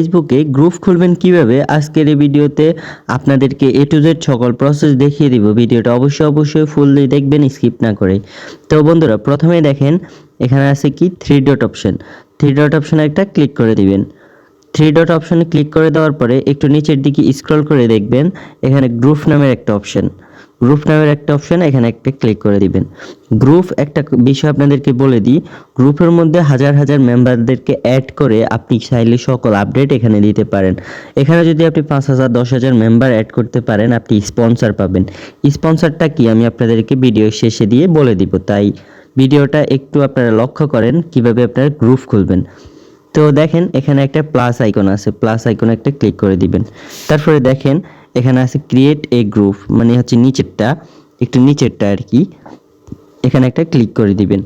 ফেসবুকে গ্রুপ খুলবেন কীভাবে, আজকের এই ভিডিওতে আপনাদেরকে এ টু জেড সকল প্রসেস দেখিয়ে দিব। ভিডিওটা অবশ্যই অবশ্যই ফুল দিয়ে দেখবেন স্কিপ না করে। তো বন্ধুরা, প্রথমে দেখেন, এখানে আছে কি? Three dot option three dot অপশনে একটা ক্লিক করে দিবেন। থ্রি ডট অপশনে ক্লিক করে দেওয়ার পরে একটু নিচের দিকে স্ক্রল করে দেখবেন, এখানে গ্রুপ নামের একটা অপশন গ্রুপ নামের একটা অপশন এখানে একটা ক্লিক করে দিবেন। গ্রুপ একটা বিষয় আপনাদেরকে বলে দিই গ্রুপের মধ্যে হাজার হাজার মেম্বারদেরকে অ্যাড করে আপনি চাইলে সকল আপডেট এখানে দিতে পারেন। এখানে যদি আপনি পাঁচ হাজার, দশ হাজার মেম্বার অ্যাড করতে পারেন, আপনি স্পন্সর পাবেন। স্পন্সরটা কি আমি আপনাদেরকে ভিডিও শেষে দিয়ে বলে দিব। তাই ভিডিওটা একটু আপনারা লক্ষ্য করেন, কীভাবে আপনারা গ্রুপ খুলবেন। তো দেখেন, এখানে একটা প্লাস আইকন আছে। প্লাস আইকনে একটা ক্লিক করে দিবেন। তারপরে দেখেন, এখানে আছে ক্রিয়েট এ গ্রুপ মানে হচ্ছে নিচেরটা, একটু নিচেরটা আর কি। এখানে একটা ক্লিক করে দিবেন।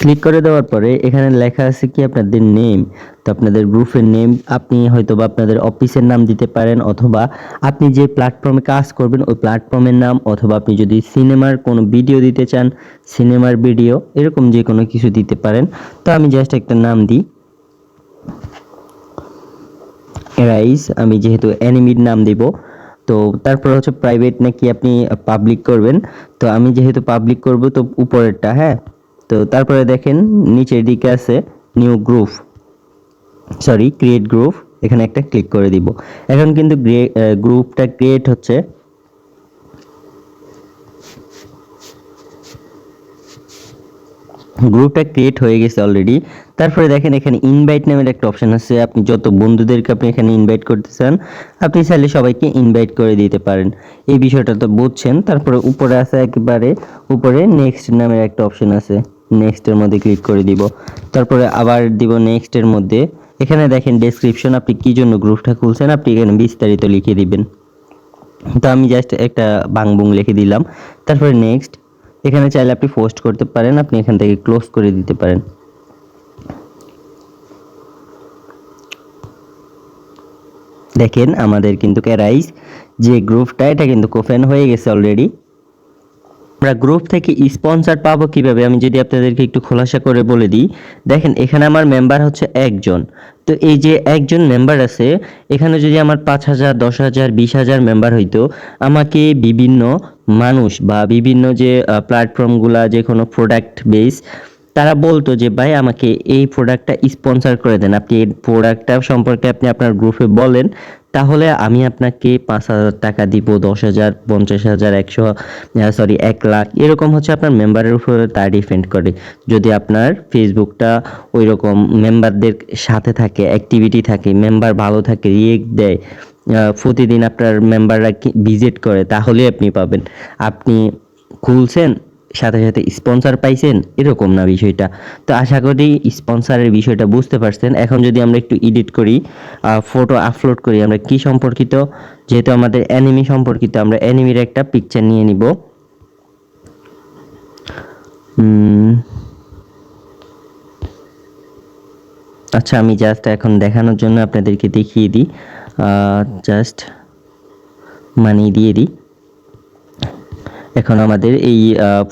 ক্লিক করে দেওয়ার পরে এখানে লেখা আছে কি আপনাদের নেম তো আপনাদের গ্রুপের নেম আপনি হয়তো বা আপনাদের অফিসের নাম দিতে পারেন, অথবা আপনি যে প্ল্যাটফর্মে কাজ করবেন, ওই প্ল্যাটফর্মের নাম, অথবা আপনি যদি সিনেমার কোনো ভিডিও দিতে চান সিনেমার ভিডিও এরকম যে কোনো কিছু দিতে পারেন। তো আমি জাস্ট একটা নাম দিই। রাইস, আমি যেহেতু অ্যানিমির নাম দিব, তো তারপর হচ্ছে প্রাইভেট নাকি আপনি পাবলিক করবেন। তো আমি যেহেতু পাবলিক করব, তো উপরেরটা হ্যাঁ? তো তারপরে দেখেন, নিচের দিকে আছে new group sorry create group এখানে একটা ক্লিক করে দিব। এখন কিন্তু গ্রুপটা ক্রিয়েট হচ্ছে গ্রুপটা ক্রিয়েট হয়ে গেছে অলরেডি তারপরে দেখেন এখানে ইনভাইট নামের একটা অপশন আছে। আপনি যত বন্ধুদেরকে আপনি এখানে ইনভাইট করতে চান, আপনি চাইলে সবাইকে ইনভাইট করে দিতে পারেন। এই বিষয়টা তো বুঝছেন। তারপরে উপরে আছে একেবারে উপরে নেক্সট নামের একটা অপশন আছে। নেক্সটের মধ্যে ক্লিক করে দিব। তারপরে আবার দিব নেক্সটের মধ্যে। এখানে দেখেন ডেসক্রিপশন আপনি কি জন্য গ্রুপটা খুলছেন, আপনি এখানে বিস্তারিত লিখে দিবেন। তো আমি জাস্ট একটা বাংবুং লিখে দিলাম। তারপরে নেক্সট এখানে চাইলে আপনি পোস্ট করতে পারেন, আপনি এখান থেকে ক্লোজ করে দিতে পারেন। দেখেন আমাদের কিন্তু ক্যারাইজ যে গ্রুপটা এটা কিন্তু কোফেন হয়ে গেছে অলরেডি আমরা গ্রুপ থেকে স্পন্সর পাবো কীভাবে? আমি যদি আপনাদেরকে একটু খোলাসা করে বলে দিই, দেখেন এখানে আমার মেম্বার হচ্ছে একজন। তো এই যে একজন মেম্বার আছে, এখানে যদি আমার পাঁচ হাজার, দশ হাজার, বিশ হাজার মেম্বার হইতো, আমাকে বিভিন্ন মানুষ বা বিভিন্ন যে প্ল্যাটফর্মগুলা যে কোনো প্রোডাক্ট বেস তারা বলতো যে, ভাই, আমাকে এই প্রোডাক্টটা স্পন্সর করে দেন। আপনি এই প্রোডাক্টটা সম্পর্কে আপনি আপনার গ্রুপে বলেন তাহলে আমি আপনাকে পাঁচ হাজার টাকা দিব, দশ হাজার, পঞ্চাশ হাজার, একশো সরি এক লাখ, এরকম হচ্ছে আপনার মেম্বারের উপরে তা ডিপেন্ড করে। যদি আপনার ফেসবুকটা ওই রকম মেম্বারদের সাথে থাকে অ্যাক্টিভিটি থাকে মেম্বার ভালো থাকে, রিয়েক্ট দেয় প্রতিদিন আপনার মেম্বাররা ভিজিট করে তাহলে আপনি পাবেন। আপনি খুলছেন সাথে সাথে স্পন্সর পাইছেন, এরকম না বিষয়টা। তো আশা করি স্পন্সরের বিষয়টা বুঝতে পারছেন। এখন যদি আমরা একটু এডিট করি ফটো আপলোড করি, আমরা কি সম্পর্কিত? যেহেতু আমাদের অ্যানিমি সম্পর্কিত, আমরা অ্যানিমির একটা পিকচার নিয়ে নিব। আচ্ছা আমি জাস্ট এখন দেখানোর জন্য আপনাদেরকে দেখিয়ে দিই। জাস্ট মানি দিয়ে দিই। এখন আমাদের এই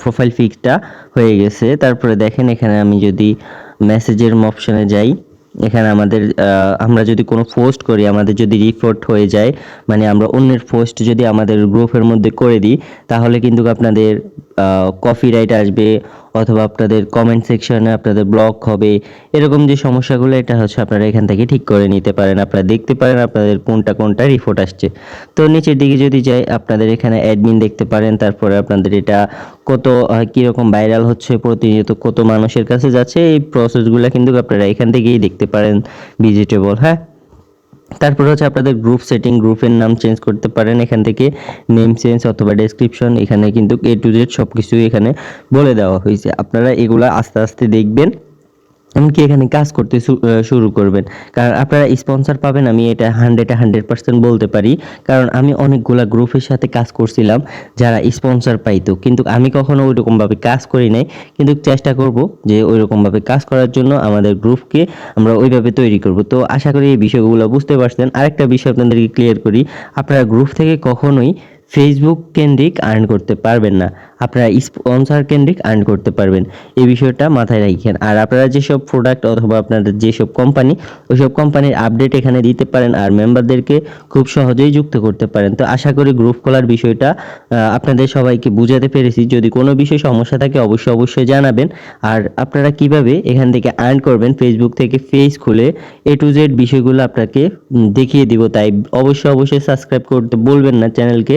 প্রোফাইল পিকটা হয়ে গেছে। তারপরে দেখেন এখানে আমি যদি মেসেজের অপশনে যাই, এখানে আমাদের আমরা যদি কোনো পোস্ট করি, আমাদের যদি রিপোর্ট হয়ে যায় মানে আমরা অন্যের পোস্ট যদি আমাদের গ্রুপের মধ্যে করে দিই, তাহলে কিন্তু আপনাদের কপিরাইট আসবে অথবা আপনাদের কমেন্ট সেকশনে আপনাদের ব্লক হবে। এরকম যে সমস্যাগুলো, এটা হচ্ছে আপনারা এখান থেকে ঠিক করে নিতে পারেন। আপনারা দেখতে পারেন আপনাদের কোনটা কোনটা রিপোর্ট আসছে। তো নিচের দিকে যদি যাই, আপনাদের এখানে অ্যাডমিন দেখতে পারেন, তারপরে আপনাদের এটা কত কীরকম ভাইরাল হচ্ছে, প্রতিনিয়ত কত মানুষের কাছে যাচ্ছে, এই প্রসেসগুলো কিন্তু আপনারা এখান থেকেই দেখতে পারেন ভিজিটেবল হ্যাঁ? তারপর হচ্ছে আপনাদের গ্রুপ সেটিং গ্রুপের নাম চেঞ্জ করতে পারেন। এখান থেকে নেম চেঞ্জ অথবা ডেসক্রিপশন এখানে কিন্তু এ টু জেড সব কিছুই এখানে বলে দেওয়া হয়েছে। আপনারা এগুলো আস্তে আস্তে দেখবেন। এমনকি এখানে কাজ করতে শুরু করবেন। কারণ আপনারা স্পন্সর পাবেন, আমি এটা হান্ড্রেড হান্ড্রেড পার্সেন্ট বলতে পারি। কারণ আমি অনেকগুলা গ্রুপের সাথে কাজ করছিলাম, যারা স্পন্সর পাইতো। কিন্তু আমি কখনো ওই রকমভাবে কাজ করি নাই। কিন্তু চেষ্টা করব যে ওই রকমভাবে কাজ করার জন্য আমাদের গ্রুপকে আমরা ওইভাবে তৈরি করব। তো আশা করি এই বিষয়গুলো বুঝতে পারছেন। আরেকটা বিষয় আপনাদেরকে ক্লিয়ার করি। আপনারা গ্রুপ থেকে কখনোই ফেসবুক কেন্দ্রিক আর্ন করতে পারবেন না। আপনারা স্পন্সর কেন্দ্রিক আর্ন করতে পারবেন। এই বিষয়টা মাথায় রাখেন। আর আপনারা যেসব প্রোডাক্ট অথবা আপনাদের যেসব কোম্পানি ওইসব কোম্পানির আপডেট এখানে দিতে পারেন আর মেম্বারদেরকে খুব সহজেই যুক্ত করতে পারেন। তো আশা করি গ্রুপ খোলার বিষয়টা আপনাদের সবাইকে বুঝাতে পেরেছি। যদি কোনো বিষয়ে সমস্যা থাকে, অবশ্যই অবশ্যই জানাবেন। আর আপনারা কীভাবে এখান থেকে আর্ন করবেন? ফেসবুক থেকে পেজ খুলে এ টু জেড বিষয়গুলো আপনাকে দেখিয়ে দিব। তাই অবশ্যই অবশ্যই সাবস্ক্রাইব করতে বলবেন না চ্যানেলকে।